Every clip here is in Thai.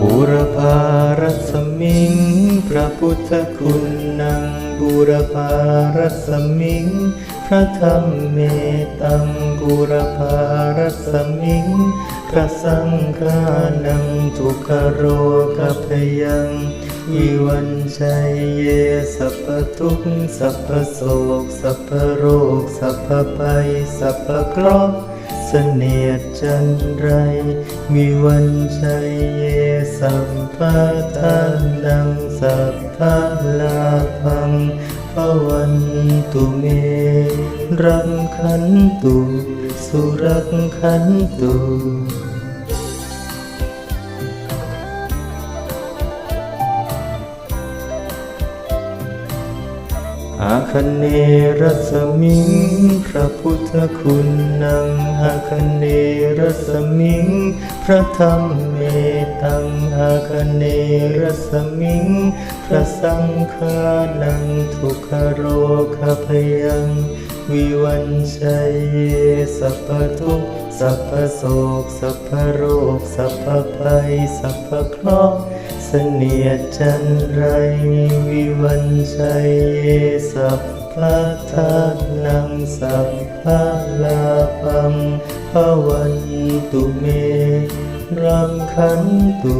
บุรพารสมิง พระพุทธคุณนังบุรพารสมิง พระธรรมเมตังบุรพารสมิง พระสังฆานังทุกขโรคพยังวิวันชัยเยสัพพทุกสัพพโศกสัพพโรคสัพพภัยสัพพเคราะห์ เสนียดจันไร มีวันชัยเยสัมภาทานังสัพพะลาพังพวันตุเม รังขันตุ สุรักขันตุ อาคเนรสมิง พระพุทธคุณนังอาคเนรสมิง พระธรรมเมตังอาคเนรสมิง พระสังฆานังทุกขโรคพยัง วิวันชัยเยสัพพทุกสัพพโศกสัพพโรคสัพพภัยสัพพเคราะห์ เสนียจันไรวิวันชัยเยสัพพะทานังสัพพะลาปังภวันตุเมรังคันตุ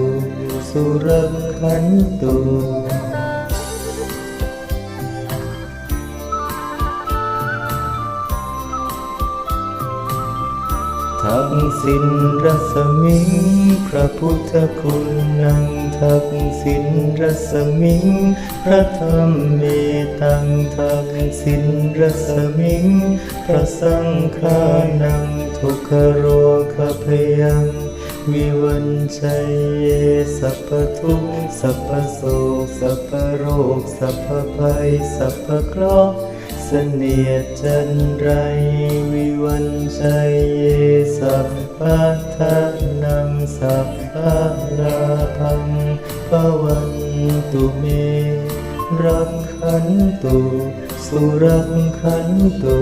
สุรังคันตุ ทักษิณรัศมิงพระพุทธคุณนังทักษิณรัศมิงพระธรรมเมตังทักษิณรัศมิงพระสังฆานังทุกขโรคพยังวิวันชัยเยสัพพทุกสัพพโศกสัพพโรคสัพพภัยสัพพเคราะห์ สนียดจันไรวิวันชัยเยสัพพะทานังสัพพะลาพังปวันตุเม รังขันตุ สุรังขันตุ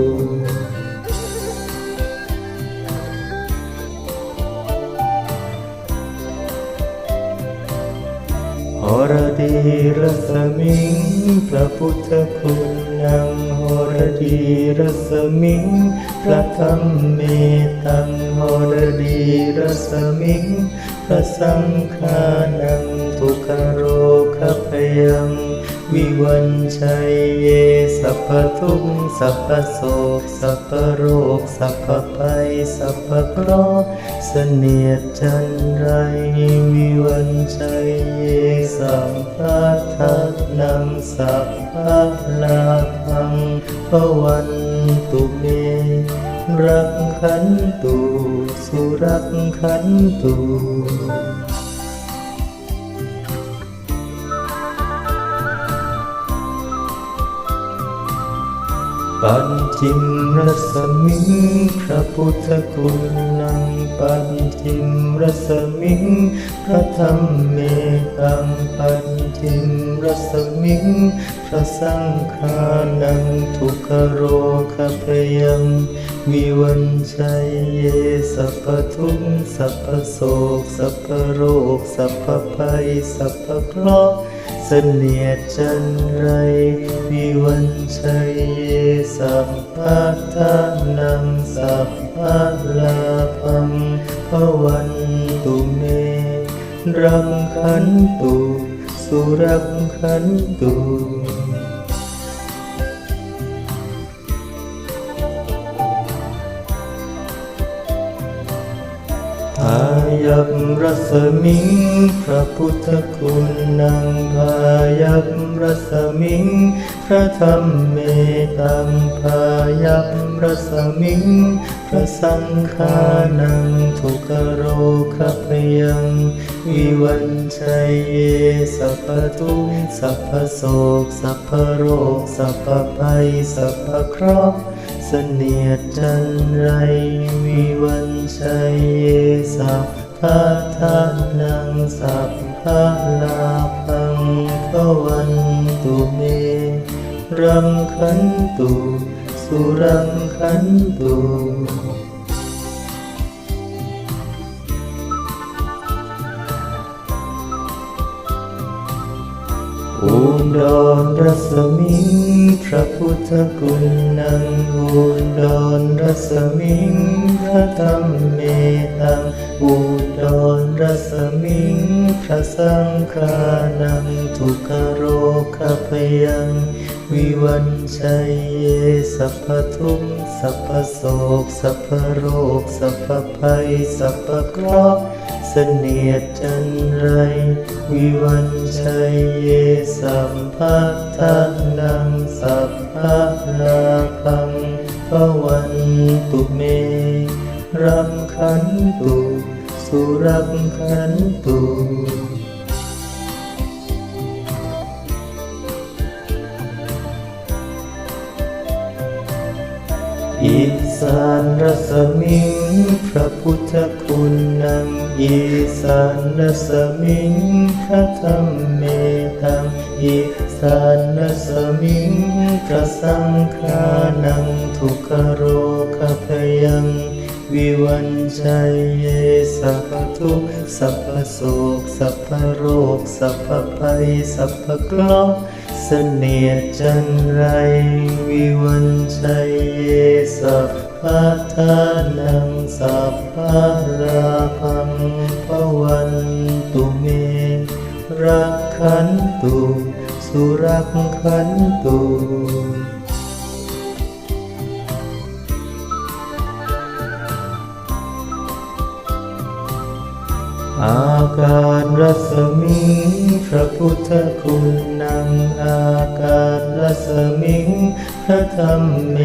รดีรสมิง พระพุทธคุณนังหรดีรสมิง พระธรรมเมตังหรดีรสมิง พระสังฆานังทุกขโรคพยัง วิวันชัยเยสัพพทุกสัพพโศกสัพพโรคสัพพภัยสัพพเคราะห์เสนียดจันไรวิวันชัยเยสัพพะทันังสัพพะลาพังภวันตุเมรักขันตุสุรักขันตุ ปัญจิมรสมิงพระพุทธคุณนังปัญจิมรสมิงพระธรรมเมตังปัญจิมรสมิงพระสังฆานังทุกขโรคพยังวิวันชัยเยสัพพทุกสัพพโศกสัพพโรคสัพพภัยสัพพเคราะห์ เสนียจันไรวิวันชัยเยสัพพะทานังสัพพะลาพังภวันตุเมรังขันตุสุรังขันตุ ยัพรสมิง พระพุทธคุณนังพายัพรสมิง พระธรรมเมตังพายัพรสมิง พระสังฆานังทุกโรคพยังวิวันชัยเยสัพพทุกสัพพโศกสัพพโรค สัพพภัย สัพพเคราะห์เสนียดจันไรวิวันชัยเยสัพ พะทานังสัพพะลาพังภวันตุเมรังคันตุสุรังคันตุ ดรรัศมิงพระพุทธคุณนังอุดรรัศมิงพระธรรมเมตังอุดรรัศมิงพระสังฆานังทุกขโรคพยังวิวันชัยเยสัพพทุกข์สัพพโศกสัพพโรคสัพพภัยสัพพเคราะห์ นียดจันไร วิวันชัยเยสัมภัทธนังสัพพะลาพังปวันตุเม รังคันตุสุรังคันตุอีสานรัศมิงพระพุทธคุณ อีสานรัศมิงพระธรรมเมตังอีสานรัศมิงพระสังฆานังทุกขโรคพยังวิวันชัยเยสัพทุกสัพโศกสัพโรคสัพภัยสัพพเคราะห์เสนียจันไรวิวันชัยเยสัพ พะทานังสัพพะราพังปวันตุเม รักขันตุ สุรักขันตุ อากาศรัศมิงพระพุทธคุณนังอากาศรัศมิงพระธรรมเม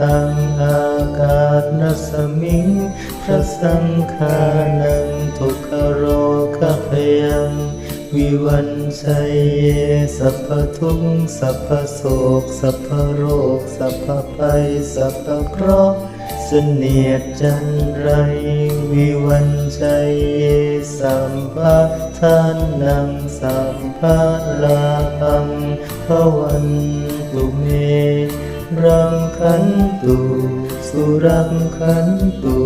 ตังอากาศรัศมิงพระสังฆานังทุกขโรคพยังวิวันชัยเยสัพพทุกสัพพโศกสัพพโรคสัพพภัยสัพพเคราะห์ เสนียดจันไรวิวันชัยเยสัมภะทานังสัมภะลาภังพวันตุเม รังคันตุสุรังคันตุ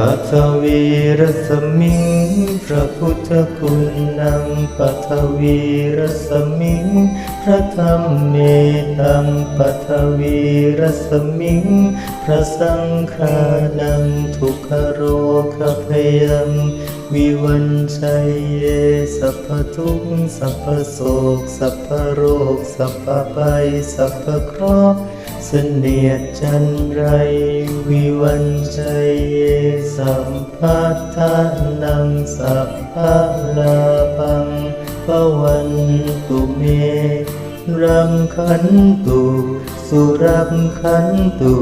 ปัทวีรสมิงพระพุทธคุณนังปัทวีรสมิงพระธรรมเมตังปัทวีรสมิงพระสังฆานังทุกขโรคพยังวิวันชัยเยสัพพทุกสัพพโศกสัพพโรคสัพพภัยสัพพเคราะห์ เสนียดจันไรวิวันใจเยสัมภัทธานังสัพพะลาปังปวันตุเมรังขันตุ สุรังขันตุ